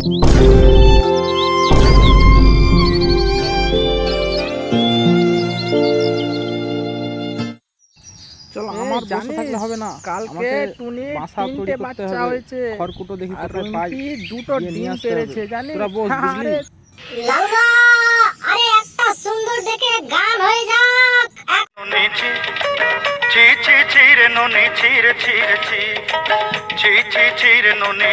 চলো আমার বসে থাকলে হবে না। কালকে টুনি বাসা তৈরি করতে হবে। খড়কুটো দেখি কোথায় পাই। দুটো ডিম। পেরেছে জানিস? তোরা বস, বুঝলি? লাউডা আরে একটা সুন্দর দেখে গান হয়ে যাক। এক নুনি ছি ছি ছি ছি রে ছি রে ছি রে ছি। ছি ছি ছি রে নুনি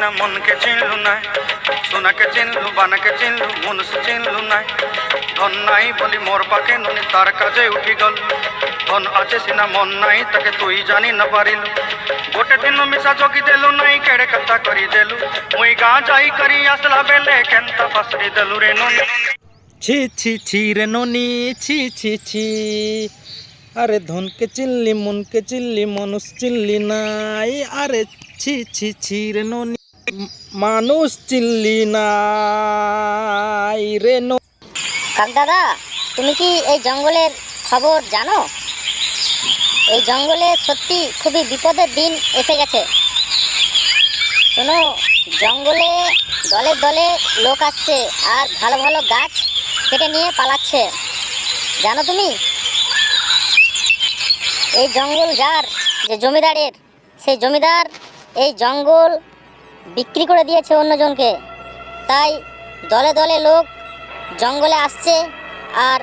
না, মনকে চিনলু নাই। সোনাকে চিনলু, বানাকে চিনলু মনুষ চিনলু নাই। ধন নাই বলি মোর পাকে নুনি, তার কাজে উঠি গল। ধন আছে সিনা, মন নাই, তাকে তুই জানি না পারিলু। গোটে দিন মিশা জগি দেলু নাই, কেড়ে কথা করি দেলু। মুই গা যাই করি, আসলা বেলে কেনতা পাসরি দেলু রে নুনি। ছি ছি ছি রে ননি, ছি ছি ছি। আরে ধনকে চিনলি, মনকে চিনলি মানুষ চিনলি নাই। আরে ছি ছি ছি রে ননি। মানুষ চিনলি নাই রে কাক দাদা, তুমি কি এই জঙ্গলের খবর জানো? এই জঙ্গলে সত্যি খুবই বিপদের দিন এসে গেছে। শোনো, জঙ্গলে দলে দলে লোক আসছে আর ভালো ভালো গাছ কেটে নিয়ে পালাচ্ছে। জানো তুমি? এই জঙ্গল যার যে জমিদারের, সেই জমিদার এই জঙ্গল বিক্রি করে দিয়েছে অন্যজনকে। তাই দলে দলে লোক জঙ্গলে আসছে আর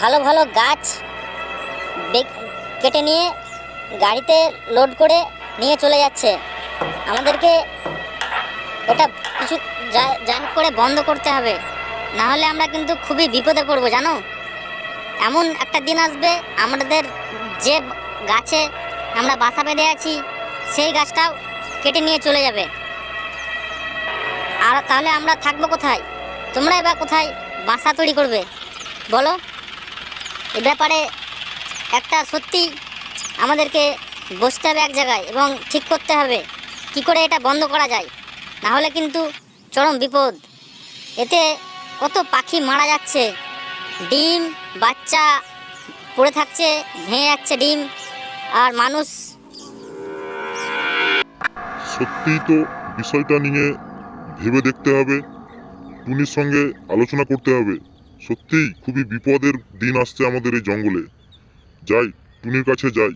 ভালো ভালো গাছ কেটে নিয়ে গাড়িতে লোড করে নিয়ে চলে যাচ্ছে। আমাদেরকে এটা কিছু যা- করে বন্ধ করতে হবে। না হলে আমরা কিন্তু খুবই বিপদে পড়ব, জানো? এমন একটা দিন আসবে, আমাদের যে গাছে আমরা বাসা বেঁধে আছি, সেই গাছটাও কেটে নিয়ে চলে যাবে। আর তাহলে আমরা থাকব কোথায়? তোমরা এবার কোথায় বাসা তৈরি করবে? বলো। এ ব্যাপারে একটা সত্যি আমাদেরকে বসতে হবে এক জায়গায় এবং ঠিক করতে হবে। কি করে এটা বন্ধ করা যায়? না হলে কিন্তু চরম বিপদ। এতে কত পাখি মারা যাচ্ছে। ডিম, বাচ্চা পড়ে থাকছে, ভেঙে যাচ্ছে ডিম আর মানুষ। সত্যিই তো বিষয়টা নিয়ে ভেবে দেখতে হবে। টুনির সঙ্গে আলোচনা করতে হবে। সত্যিই খুবই বিপদের দিন আসছে আমাদের এই জঙ্গলে। যাই টুনির কাছে যাই।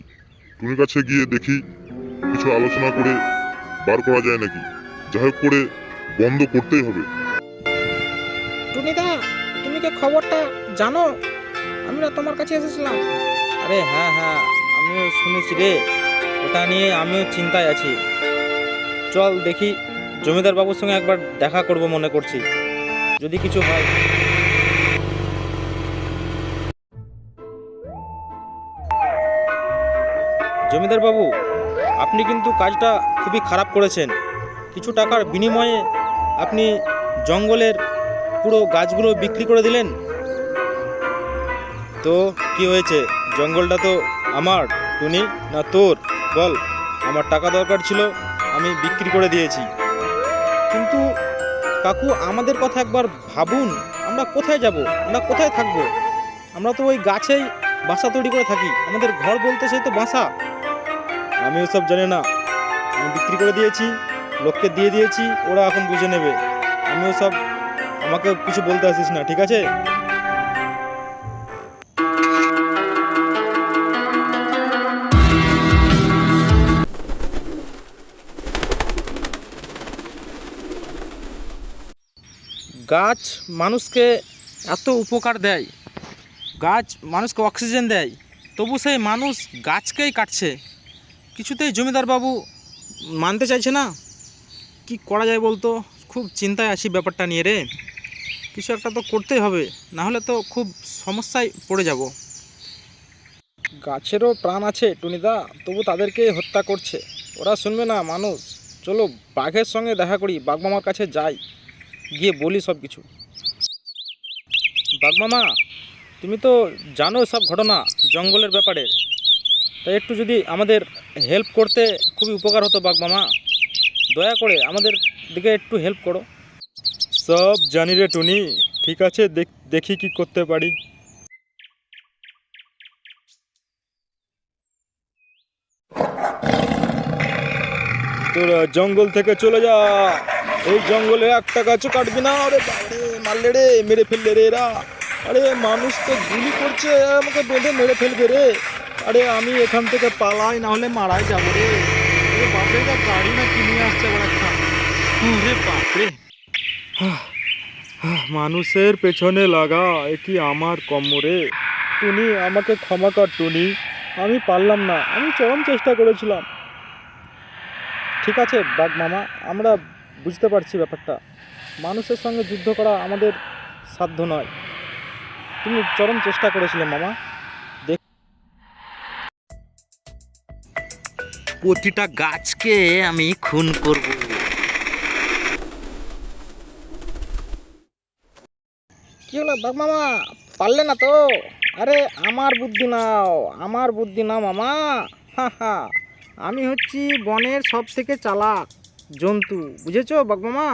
টুনির কাছে গিয়ে দেখি কিছু আলোচনা করে বার করা যায় নাকি। যাই হোক করে বন্ধ করতেই হবে। টুনিদা তুমি কি খবরটা জানো? আমরা তোমার কাছে এসেছিলাম। আরে হ্যাঁ হ্যাঁ আমিও শুনেছি রে। ওটা নিয়ে আমিও চিন্তায় আছি। চল দেখি জমিদার বাবুর সঙ্গে একবার দেখা করব মনে করছি। যদি কিছু হয়। জমিদার বাবু আপনি কিন্তু কাজটা খুবই খারাপ করেছেন। কিছু টাকার বিনিময়ে আপনি জঙ্গলের পুরো গাছগুলো বিক্রি করে দিলেন? তো কি হয়েছে? জঙ্গলটা তো আমার, টুনি, না তোর? বল, আমার টাকা দরকার ছিল, আমি বিক্রি করে দিয়েছি। কিন্তু কাকু, আমাদের কথা একবার ভাবুন, আমরা কোথায় যাব? আমরা কোথায় থাকব? আমরা তো ওই গাছেই বাসা তৈরি করে থাকি। আমাদের ঘর বলতে সেই তো বাসা। আমি ওসব জানি না। আমি বিক্রি করে দিয়েছি, লোককে দিয়ে দিয়েছি, ওরা এখন বুঝে নেবে। আমি ওসব আমাকে কিছু বলতে আসিস না, ঠিক আছে? গাছ মানুষকে এত উপকার দেয়, গাছ মানুষকে অক্সিজেন দেয়, তবু সেই মানুষ গাছকেই কাটছে। কিছুতেই জমিদার বাবু মানতে চাইছে না। কি করা যায় বলতো? খুব চিন্তায় আছি ব্যাপারটা নিয়ে রে। কিছু একটা তো করতেই হবে, না হলে তো খুব সমস্যায় পড়ে যাব। গাছেরও প্রাণ আছে টুনিদা, তবু তাদেরকে হত্যা করছে। ওরা শুনবে না মানুষ। চলো বাঘের সঙ্গে দেখা করি, বাঘ মামার কাছে যাই। গিয়ে বলি সব কিছু। বাগমামা তুমি তো জানো সব ঘটনা জঙ্গলের ব্যাপারে। তাই একটু যদি আমাদের হেল্প করতে খুবই উপকার হতো বাগমামা দয়া করে আমাদের দিকে একটু হেল্প করো। সব জানি রে টুনি, ঠিক আছে দেখ- কি করতে পারি। জঙ্গল থেকে চলে যা। এই জঙ্গলে একটা গাছও কাটবি না। আরে মারলে রে, মেরে ফেললে রে এরা। আরে মানুষ তো গুলি করছে, আমাকে বেঁধে মেরে ফেলবে রে। আরে আমি এখান থেকে পালাই, না হলে মারাই যাব রে। বাপরে যা গাড়ি না কিনে আসছে আবার একটা রে বাপরে। মানুষের পেছনে লাগা, এ কি আমার কম্মরে টুনি, আমাকে ক্ষমা কর টুনি। আমি পারলাম না, আমি চরম চেষ্টা করেছিলাম। ঠিক আছে বাঘ মামা আমরা বুঝতে পারছি ব্যাপারটা। মানুষের সঙ্গে যুদ্ধ করা আমাদের সাধ্য নয়। তুমি চরম চেষ্টা করেছিলে মামা। প্রতিটা গাছকে আমি খুন করব। কি হলো বাঘ মামা? পারলে না তো? আরে আমার বুদ্ধি নাও আমার বুদ্ধি নাও মামা। হা হা। আমি হচ্ছি বনের সব থেকে চালাক, জন্তু। বুঝেছ বাঘ মামা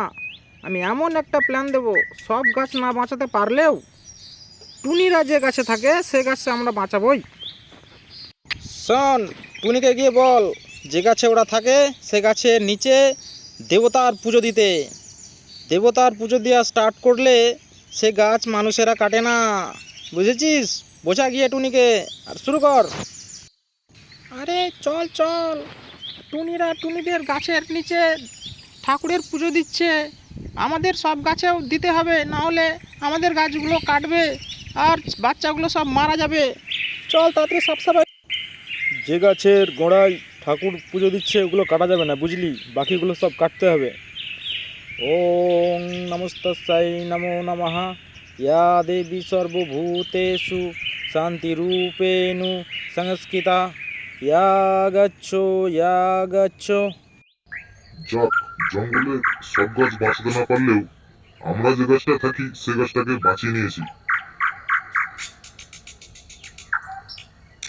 আমি এমন একটা প্ল্যান দেব, সব গাছ না বাঁচাতে পারলেও টুনিরা যে গাছে থাকে, সে গাছে আমরা বাঁচাবই। শোন, টুনিকে গিয়ে বল, যে গাছে ওরা থাকে, সে গাছের নিচে দেবতার পুজো দিতে। দেবতার পুজো দেওয়া স্টার্ট করলে সে গাছ মানুষেরা কাটে না। বুঝেছিস? বোঝা গিয়ে টুনিকে। আর শুরু কর। আরে চল চল। টুনিরা টুনিদের গাছের নিচে ঠাকুরের পুজো দিচ্ছে। আমাদের সব গাছেও দিতে হবে, না হলে আমাদের গাছগুলো কাটবে আর বাচ্চাগুলো সব মারা যাবে। চল তাড়াতাড়ি সব সবাই যে গাছের গোড়ায় ঠাকুর পুজো দিচ্ছে, ওগুলো কাটা যাবে না, বুঝলি? বাকিগুলো সব কাটতে হবে। ওং নমস্তসাই নমো নমঃ। ইয়া দেবী সর্বভূতেষু শান্তিরূপেণু সংস্কৃতা। ইয়া ইয়াগাচ্ছ ইয়া গচ্ছো যাক, জঙ্গলে সব গাছ বাঁচতে না পারলেও আমরা যে গাছটা থাকি, সে গাছটাকে বাঁচিয়ে নিয়েছি।